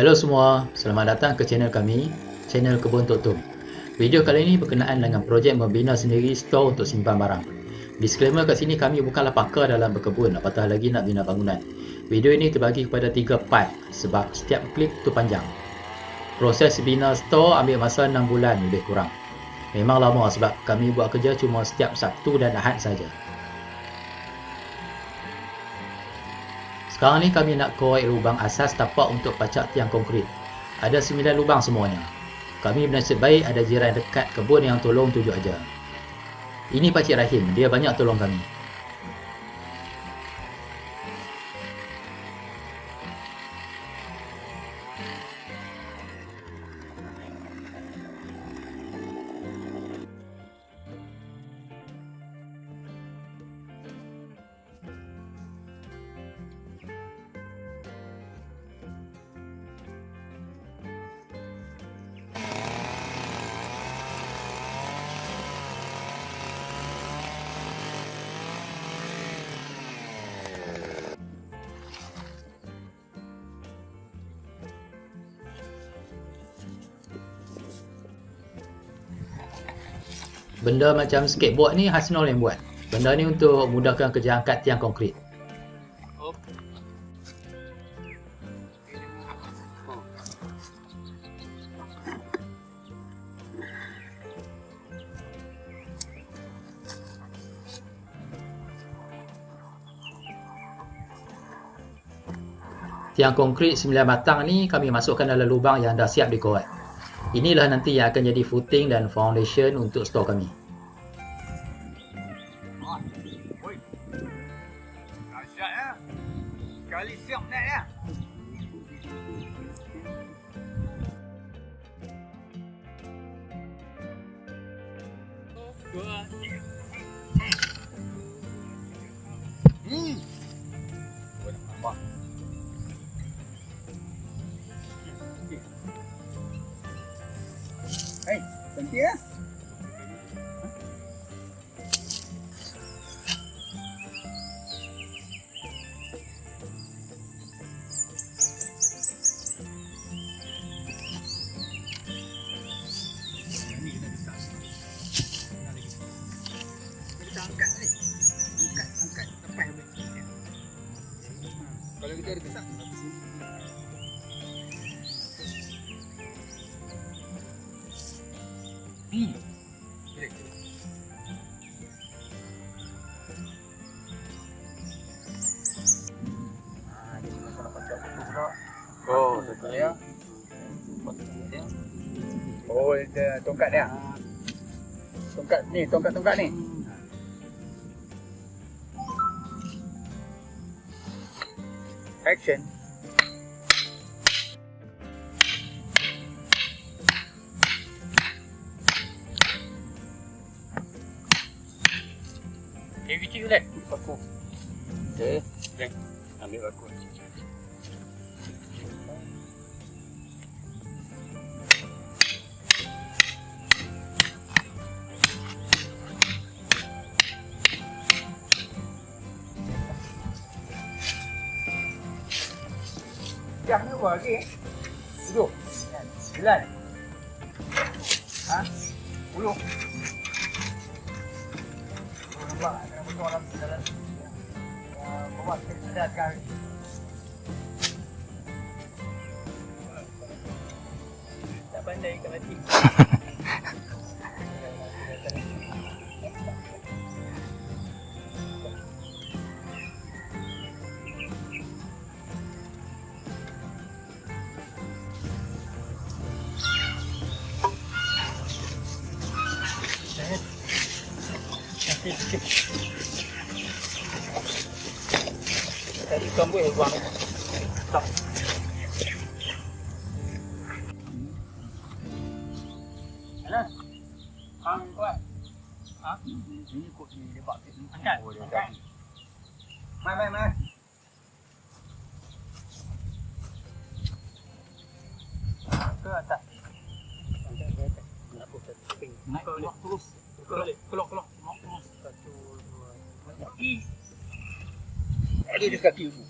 Hello semua, selamat datang ke channel kami, channel Kebun Tok Tum. Video kali ini berkenaan dengan projek membina sendiri store untuk simpan barang. Disclaimer kat sini kami bukanlah pakar dalam berkebun apatah lagi nak bina bangunan. Video ini terbagi kepada tiga part sebab setiap klip tu panjang. Proses bina store ambil masa 6 bulan lebih kurang. Memang lama sebab kami buat kerja cuma setiap Sabtu dan Ahad saja. Sekarang ni kami nak korek lubang asas tapak untuk pacak tiang konkrit. Ada 9 lubang semuanya. Kami bernasib baik ada jiran dekat kebun yang tolong tujuh aja. Ini Pakcik Rahim, dia banyak tolong kami. Benda macam skateboard ni Hasnul yang buat. Benda ni untuk mudahkan kerja angkat tiang konkrit. Tiang konkrit 9 batang ni kami masukkan dalam lubang yang dah siap dikorek. Inilah nanti yang akan jadi footing dan foundation untuk store kami. Tongkat dia. Tongkat ni, tongkat-tongkat ni. Action. Okay, kecil boleh? Paku. Okay. Okay. Ambil paku. Jam ni berapa lagi? Tujuh. Sembilan. Ha? Puluh. Oh, nampak ada betul dalam dalam uh, bawa kita sekarang. Tak pandai kat mati. Tadi kambut yang buang. Tak. Alah. Hang kuat. Ha? Ini kok ni dia bak. Angkat. Oh, dia angkat. Mai, mai, mai. Ke atas. Angkat ke atas. Nak aku setting. Naik keluar terus. Keluar, keluar, keluar. Mau terus. Satu, dua, kaki. Ada di kaki dulu.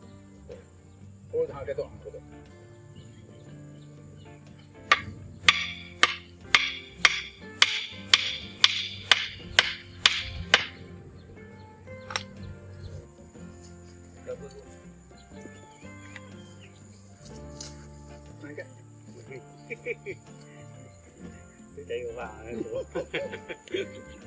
Kaki. Kaki. Okey. Oh, dah ada tu. Betul. Percaya orang tu. Ah,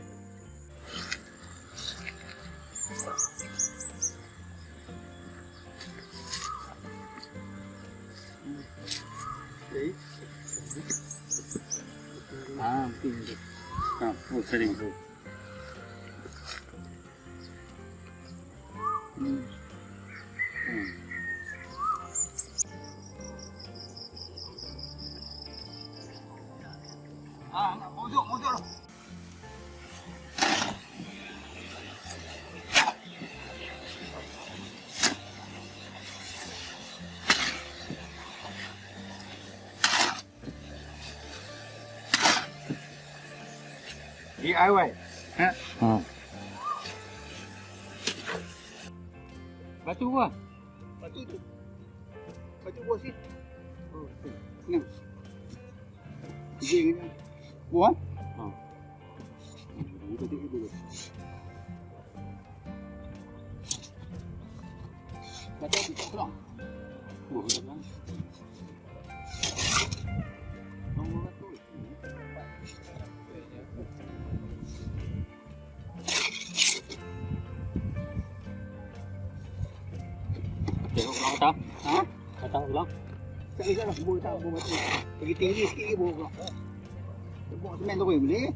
Hmm. Hmm. Ah, nak mojok, mojok. DIY. Ha? Ha. Batu buah. Batu tu. Batu buah sini. Oh, tu. Ni. Tiga ni. Buah? Ha. Itu tiga dulu. Batu tu tak keluar. Oh, keluar. Nombor Kata ulang. Tak kisah lah. Buat tak. Buat batu. Pergi tinggi sikit ke buat ulang. Buat semen tu boleh.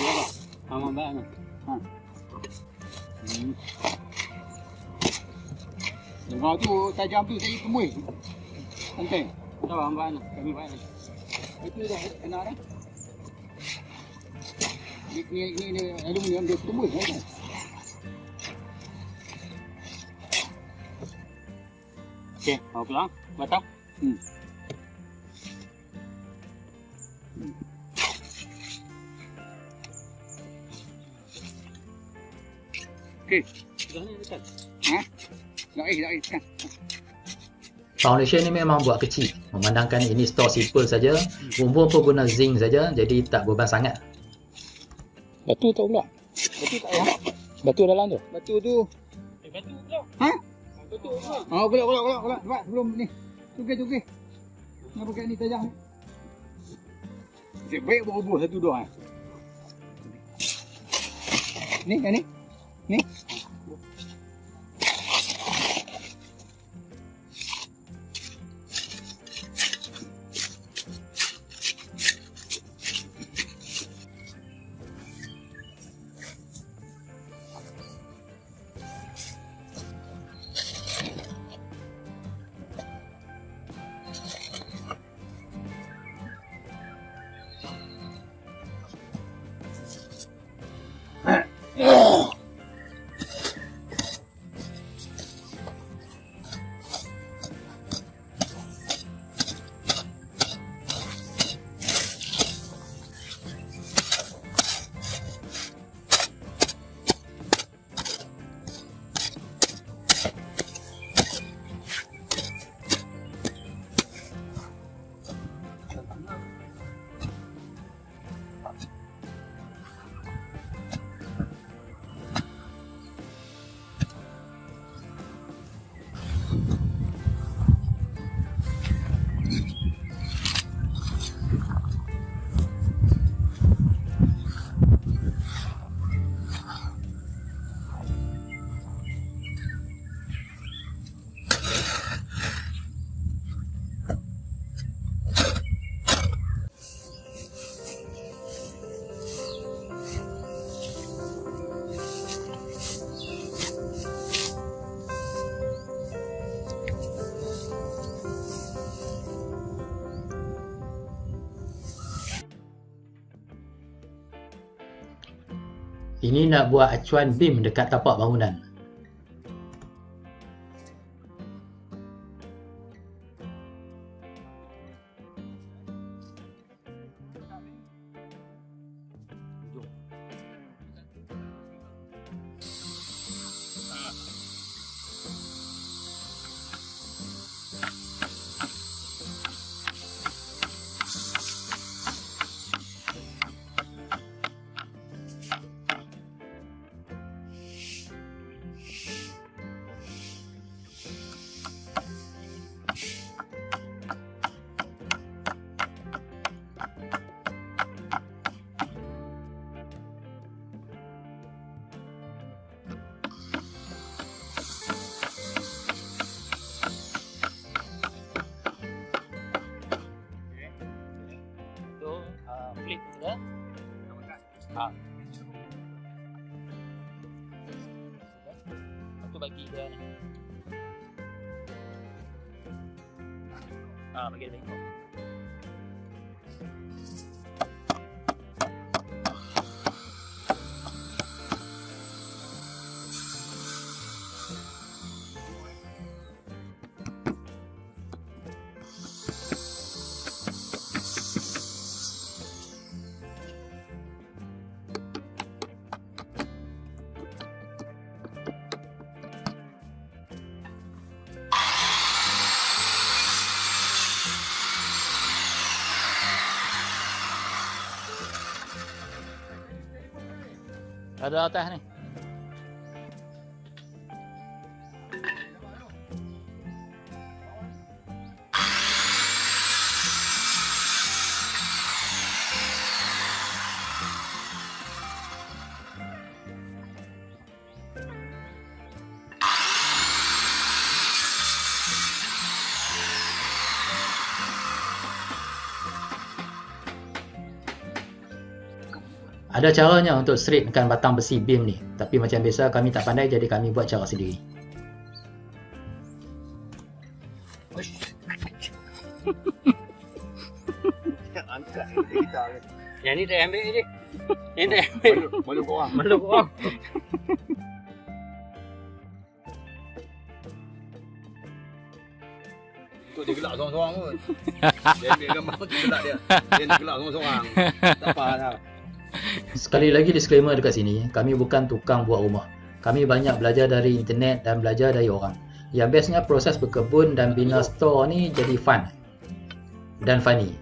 Ya pak. Sama mbak ni. Ha. Hmm. Dengar tu tajam tu saya temui. Penting. Tahu mbak ni. Kami mbak ni. Itu dah kena dah. Ni ni ni, ni aluminium dia temui. Kan? Eh, dah eh. Kan. Foundation ni memang buat kecil. Memandangkan ini store simple saja, umur pun guna zinc saja, jadi tak beban sangat. Batu tak pula? Batu tak ya? Batu dalam tu? Batu tu. Oh, pula, pula, pula, pula. Cepat, belum ni. Tukar, tukar. Nak pakai ni tajam. Cik, baik berubah satu dua. eh. Ni, ni. Ni. Ini nak buat acuan beam dekat tapak bangunan. Ah, bagi dia bengkok. Ada atas Ada caranya untuk straightkan batang besi beam ni. Tapi macam biasa kami tak pandai jadi kami buat cara sendiri. Angkat kita. Yang ni tak ambil je. Yang tak ambil. Malu, malu kau orang. Malu orang. Untuk dia gelak seorang-seorang pun. Dia ambil gambar tu gelak dia. Dia gelak seorang-seorang. Tak apa lah. Sekali lagi disclaimer dekat sini, kami bukan tukang buat rumah. Kami banyak belajar dari internet dan belajar dari orang. Yang bestnya proses berkebun dan bina store ni jadi fun dan funny.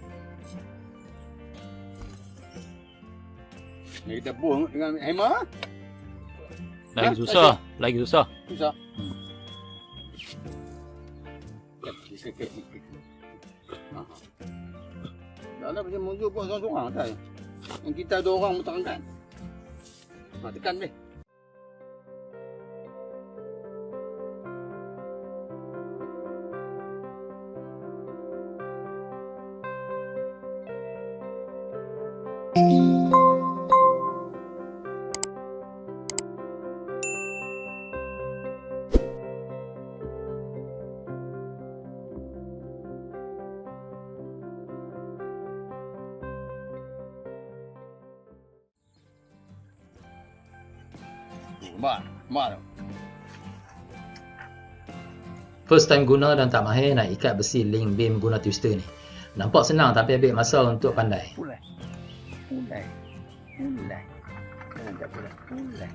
Ni kita buang dengan hammer. Lagi Ha? susah. Lagi susah. Susah. Hmm. Dah lah macam muncul pun seorang-seorang tak? Yang kita ada orang bertangkan. Ha, tekan deh. Mak, tu. First time guna dan tak mahir nak ikat besi link beam guna twister ni. Nampak senang tapi ambil masa untuk pandai. Pulai. Pulai. Pulai. Tak pulai. Pulai.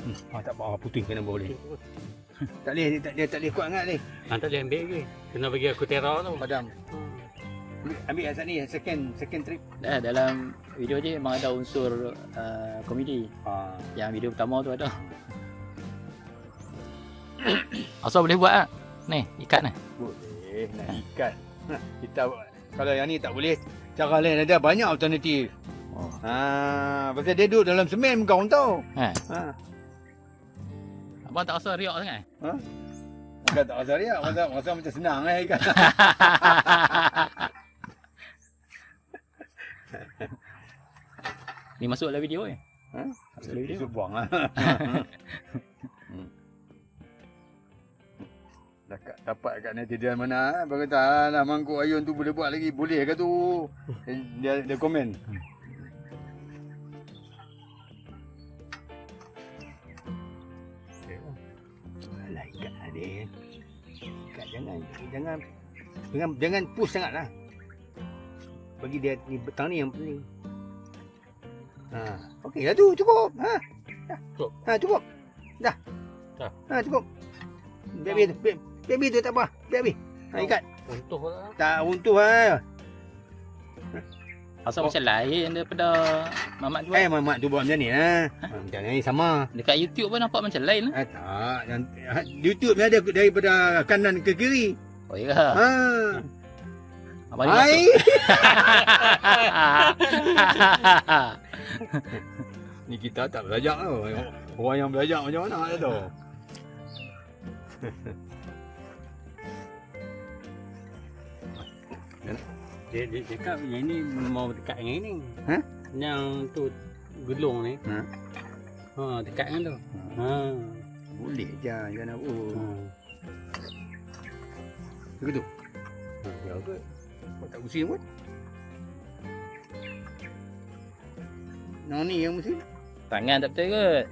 Hmm, ah, tak apa putih kena boleh. tak boleh, dia tak dia tak boleh kuat sangat ni. Ha, tak boleh ambil ke? Kena bagi aku teror tu. Padam. Ambil, ambil yang ni second second trip. Dah dalam video je memang ada unsur uh, komedi. Ah, Yang video pertama tu ada. Asal boleh buat ah. Ni, ikat ni. boleh nak ikat. Kita kalau yang ni tak boleh, cara lain ada banyak alternatif. Oh. Ha, pasal dia duduk dalam semen kau tahu. Ha. Ha. Abang tak rasa riak sangat? Bukan tak rasa rasa, rasa macam senang eh ikat. Ni masuk dalam video ni. Ha? Masuk dalam video. Esok buang lah. Hmm. Dah kat dapat kat netizen mana. Baru kata, lah mangkuk ayun tu boleh buat lagi. Boleh ke tu? Dia, dia komen. Alah, ikat lah dia. Ikat jangan, jangan, jangan, jangan push sangat lah. Bagi dia ni betang ni yang penting. Ha, okey lah tu, cukup. Ha. Dah. Cukup. Ha, cukup. Dah. Dah. Ha, cukup. Biar biar tu, biar, biar, tu tak apa. Biar biar. Ha, ikat. Untuh lah. Tak runtuh ha. Asal macam lain daripada Mamat jual. Eh, mamak tu buat macam ni ha. ha macam ni sama. Dekat YouTube pun nampak macam lain lah. Ha, tak. Yang, ha, YouTube ni ada daripada kanan ke kiri. Oh ya. Ha. Abang ni Hai. Ni kita tak belajar tau. Orang yang belajar macam mana dia tahu. Dia, dia cakap yang ni mau dekat dengan ini. Ha? Yang tu gelung ni. Ha? Ha, dekat dengan tu. Ha. Boleh je. Jangan apa. ha. Begitu. Ha, ya ke? Buat tak pusing pun. Nah ni yang mesti. Tangan tak betul kot.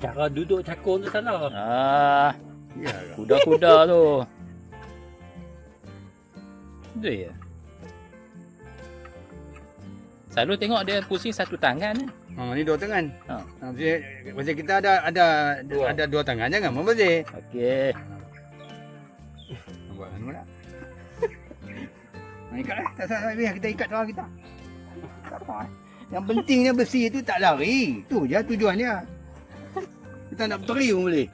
Cara duduk cakung tu salah. Ah, Ya kuda-kuda tu. Betul ya? Selalu tengok dia pusing satu tangan ni. Ha ni dua tangan. Ha. Ha. Pasal, pasal kita ada ada Dua. ada dua tangan jangan membazir. Okey. Buat anu lah. Ha, ikat lah. Tak salah biar kita ikat orang kita. Tak apa. eh. Yang pentingnya besi tu tak lari. Tu je tujuan dia. Kita nak berteri pun boleh.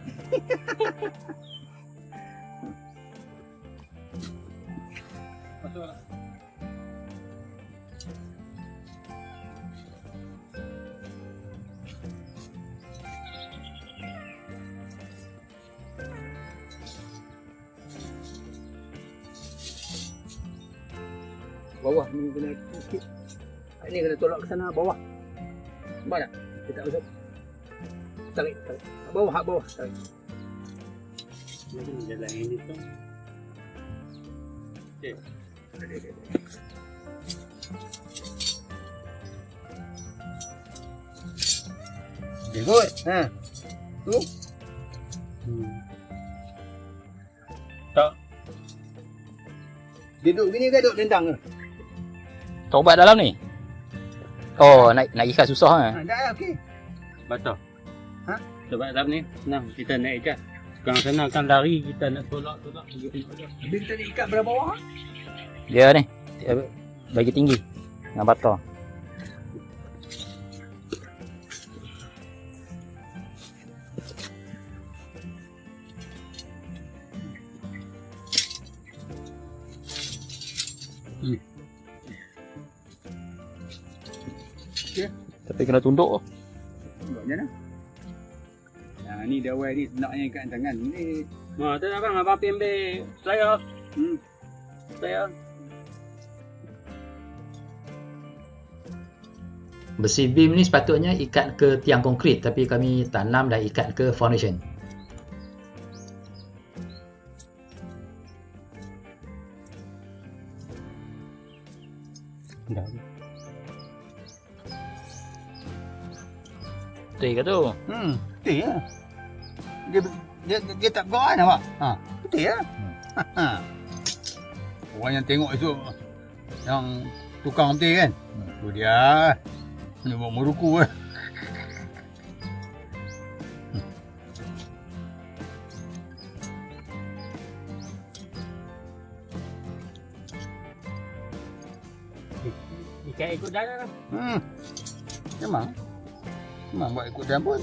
Bawah ni kena sikit. Ini kena tolak ke sana bawah. Nampak tak? Dia tak masuk. Tarik, tarik. Bawah, hak bawah. Tarik. Dia jalan ini tu. Okay, good. Ha. Hmm. Dia duduk gini ke duduk tendang ke? Tobat dalam ni. Oh, nak nak ikat susah ha. Ha, dah, okey. Betul. Ha? Sebab dalam ni senang kita naik ikat. Sekarang sana kan lari kita nak tolak-tolak. pergi tengok dia. Habis kita nak ikat berapa bawah? Dia ni bagi tinggi dengan bata. Kena tunduk. Buat macam mana? Ha, ni dah awal ni senaknya ikat tangan. Ni Ha, tu abang abang pergi ambil saya. Hmm. Saya. Besi beam ni sepatutnya ikat ke tiang konkrit tapi kami tanam dan ikat ke foundation. Betul ke tu? Hmm, betul ya. Dia dia dia, dia tak kan nampak? Ha, betul ya. Ha. Orang yang tengok esok yang tukang betul kan? Hmm. Tu dia. Ni buat meruku eh. Ikat ikut dalam. Hmm. Memang. Memang buat ikut dia pun.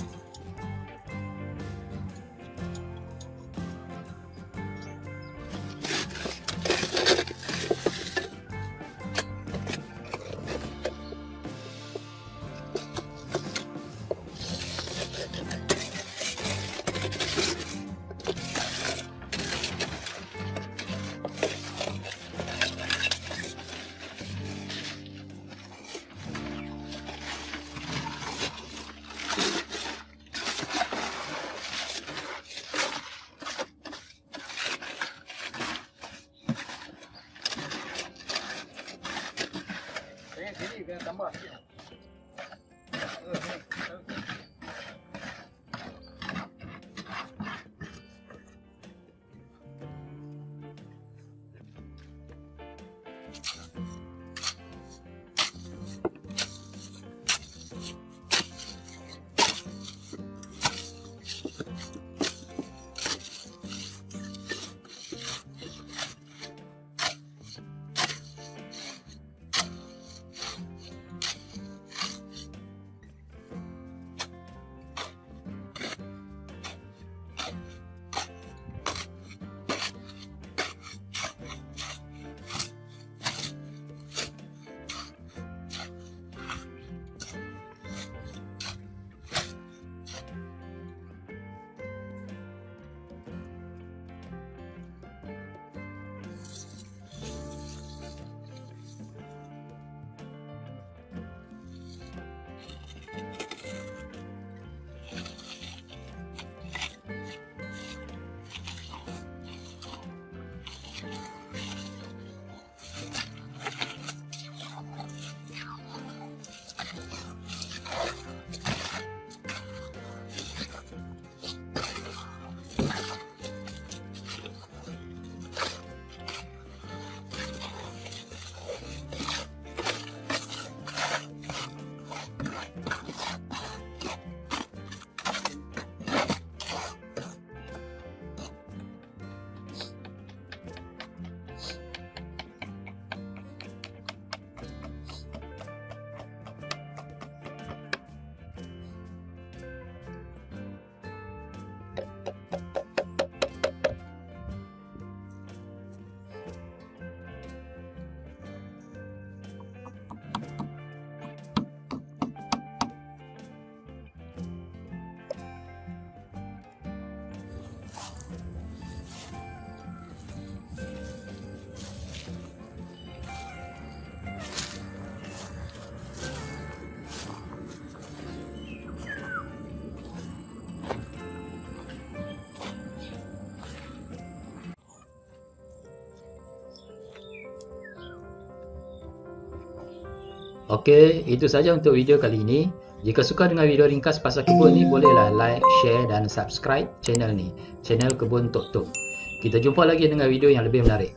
Okey, itu saja untuk video kali ini. Jika suka dengan video ringkas pasal kebun ni, bolehlah like, share dan subscribe channel ni. Channel Kebun Tok Tok. Kita jumpa lagi dengan video yang lebih menarik.